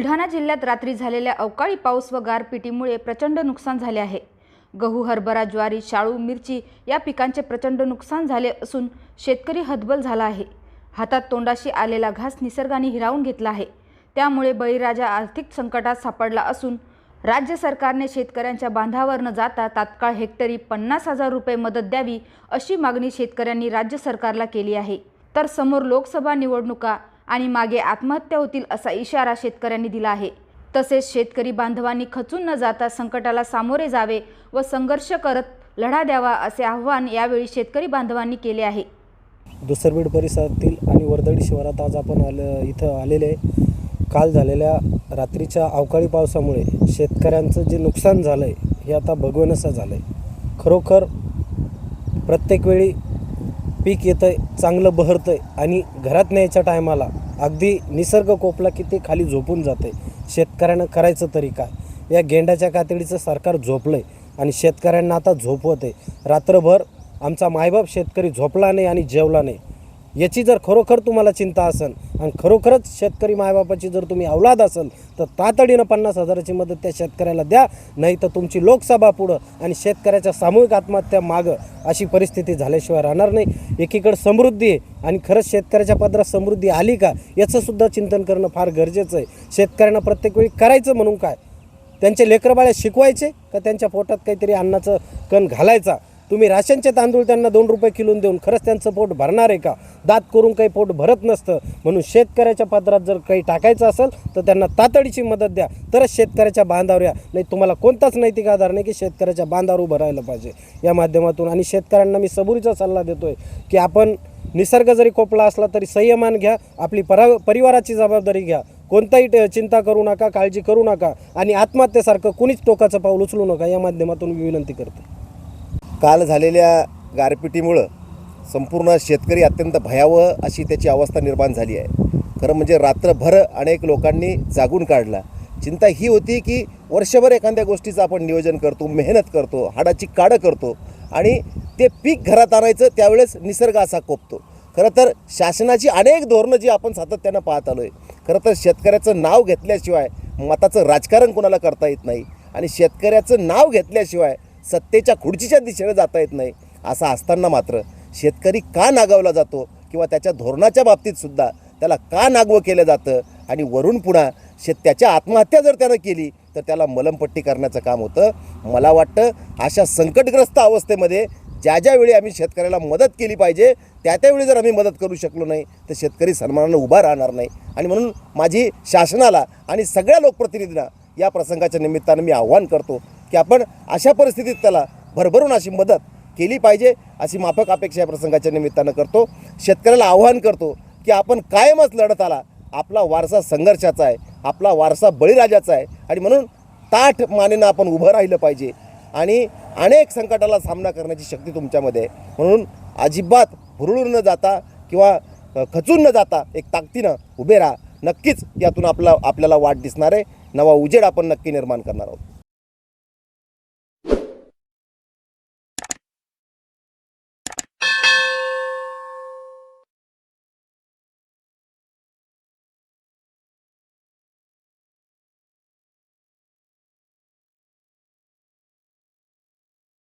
बुलढाणा जिल्ह्यात रात्री झालेल्या अवकाळी पाऊस व गारपिटीमुळे प्रचंड नुकसान झाले आहे. गहू हरभरा ज्वारी शाळू मिरची या पिकांचे प्रचंड नुकसान झाले असून शेतकरी हतबल झाला आहे. हातात तोंडाशी आलेला घास निसर्गाने हिरावून घेतला आहे. त्यामुळे बळीराजा आर्थिक संकटात सापडला असून राज्य सरकारने शेतकऱ्यांच्या बांधावर न जाता तात्काळ हेक्टरी पन्नास हजार रुपये मदत द्यावी अशी मागणी शेतकऱ्यांनी राज्य सरकारला केली आहे. तर समोर लोकसभा निवडणुका आणि मागे आत्महत्या होतील असा इशारा शेतकऱ्यांनी दिला आहे. तसेच शेतकरी बांधवांनी खचून न जाता संकटाला सामोरे जावे व संघर्ष करत लढा द्यावा असे आव्हान यावेळी शेतकरी बांधवांनी केले आहे. दुसरबीड परिसरातील आणि वर्दळी शिवारात आज आपण आलं इथं आलेले आहे. काल झालेल्या रात्रीच्या अवकाळी पावसामुळे शेतकऱ्यांचं जे नुकसान झालं आहे हे आता भगवनसं झालं आहे खरोखर प्रत्येक वेळी पीक येतं आहे चांगलं बहरतं आहे आणि घरात न्यायच्या टायमाला अगदी निसर्ग कोपला की ते खाली झोपून जाते शेतकऱ्यानं करायचं तरी काय? या गेंड्याच्या कातडीचं सरकार झोपलं आहे आणि शेतकऱ्यांना आता झोपवत आहे रात्रभर आमचा मायबाप शेतकरी झोपला नाही आणि जेवला नाही. याची जर खरोखर तुम्हाला चिंता असेल आणि खरोखरच शेतकरी मायबापाची जर तुम्ही अवलाद असेल तर तातडीनं पन्नास हजाराची मदत त्या शेतकऱ्याला द्या नाही तर तुमची लोकसभा पुढं आणि शेतकऱ्याच्या सामूहिक आत्महत्या मागं अशी परिस्थिती झाल्याशिवाय राहणार नाही. एकीकडं समृद्धी आहे आणि खरंच शेतकऱ्याच्या पदरात समृद्धी आली का याचंसुद्धा चिंतन करणं फार गरजेचं आहे. शेतकऱ्यांना प्रत्येक वेळी करायचं म्हणून काय? त्यांचे लेकरबाळ्या शिकवायचे का त्यांच्या पोटात काहीतरी अन्नाचं कण घालायचा? तुम्ही राशनचे तांदूळ त्यांना दोन रुपये किलोन देऊन खरंच त्यांचं पोट भरणार आहे का? दात करून काही पोट भरत नसतं. म्हणून शेतकऱ्याच्या पात्रात जर काही टाकायचं असेल तर त्यांना तातडीची मदत द्या. तरच शेतकऱ्याच्या बांधावर या. नाही तुम्हाला कोणताच नैतिक आधार नाही की शेतकऱ्याच्या बांधावर उभं राहिलं पाहिजे. या माध्यमातून आणि शेतकऱ्यांना मी सबुरीचा सल्ला देतोय की आपण निसर्ग जरी कोपला असला तरी संयमान घ्या आपली परा परिवाराची जबाबदारी घ्या. कोणताही ट- चिंता करू नका काळजी करू नका आणि आत्महत्येसारखं कुणीच टोकाचं पाऊल उचलू नका. या माध्यमातून मी विनंती करतो काल झालेल्या गारपिटीमुळं संपूर्ण शेतकरी अत्यंत भयावह अशी त्याची अवस्था निर्माण झाली आहे. खरं म्हणजे रात्रभर अनेक लोकांनी जागून काढला. चिंता ही होती की वर्षभर एखाद्या गोष्टीचं आपण नियोजन करतो मेहनत करतो हाडाची काडं करतो आणि ते पीक घरात आणायचं त्यावेळेस निसर्ग असा कोपतो. खरं तर शासनाची अनेक धोरणं जी आपण सातत्यानं पाहत आलो आहे खरं तर शेतकऱ्याचं नाव घेतल्याशिवाय मताचं राजकारण कोणाला करता येत नाही आणि शेतकऱ्याचं नाव घेतल्याशिवाय सत्तेच्या खुर्चीच्या दिशेने जाता येत नाही असं असताना मात्र शेतकरी का नागावला जातो किंवा त्याच्या धोरणाच्या बाबतीत सुद्धा त्याला का नागवं केलं जातं आणि वरून पुन्हा शेत त्याच्या आत्महत्या जर त्यानं केली तर त्याला मलमपट्टी करण्याचं काम होतं. मला वाटतं अशा संकटग्रस्त अवस्थेमध्ये ज्या ज्यावेळी आम्ही शेतकऱ्याला मदत केली पाहिजे त्या त्यावेळी जर आम्ही मदत करू शकलो नाही तर शेतकरी सन्मानानं उभा राहणार नाही. आणि म्हणून माझी शासनाला आणि सगळ्या लोकप्रतिनिधींना या प्रसंगाच्या निमित्तानं मी आव्हान करतो. की आपण अशा परिस्थितीत त्याला भरभरून अशी मदत केली पाहिजे अशी माफक अपेक्षा या प्रसंगाच्या निमित्तानं करतो. शेतकऱ्याला आव्हान करतो की आपण कायमच लढत आला आपला वारसा संघर्षाचा आहे आपला वारसा बळीराजाचा आहे आणि म्हणून ताठ मानेनं आपण उभं राहिलं पाहिजे आणि अनेक संकटाला सामना करण्याची शक्ती तुमच्यामध्ये आहे. म्हणून अजिबात हुरळून न जाता किंवा खचून न जाता एक ताकदीनं उभे राहा. नक्कीच यातून आपला आपल्याला वाट दिसणार आहे. नवा उजेड आपण नक्की निर्माण करणार आहोत.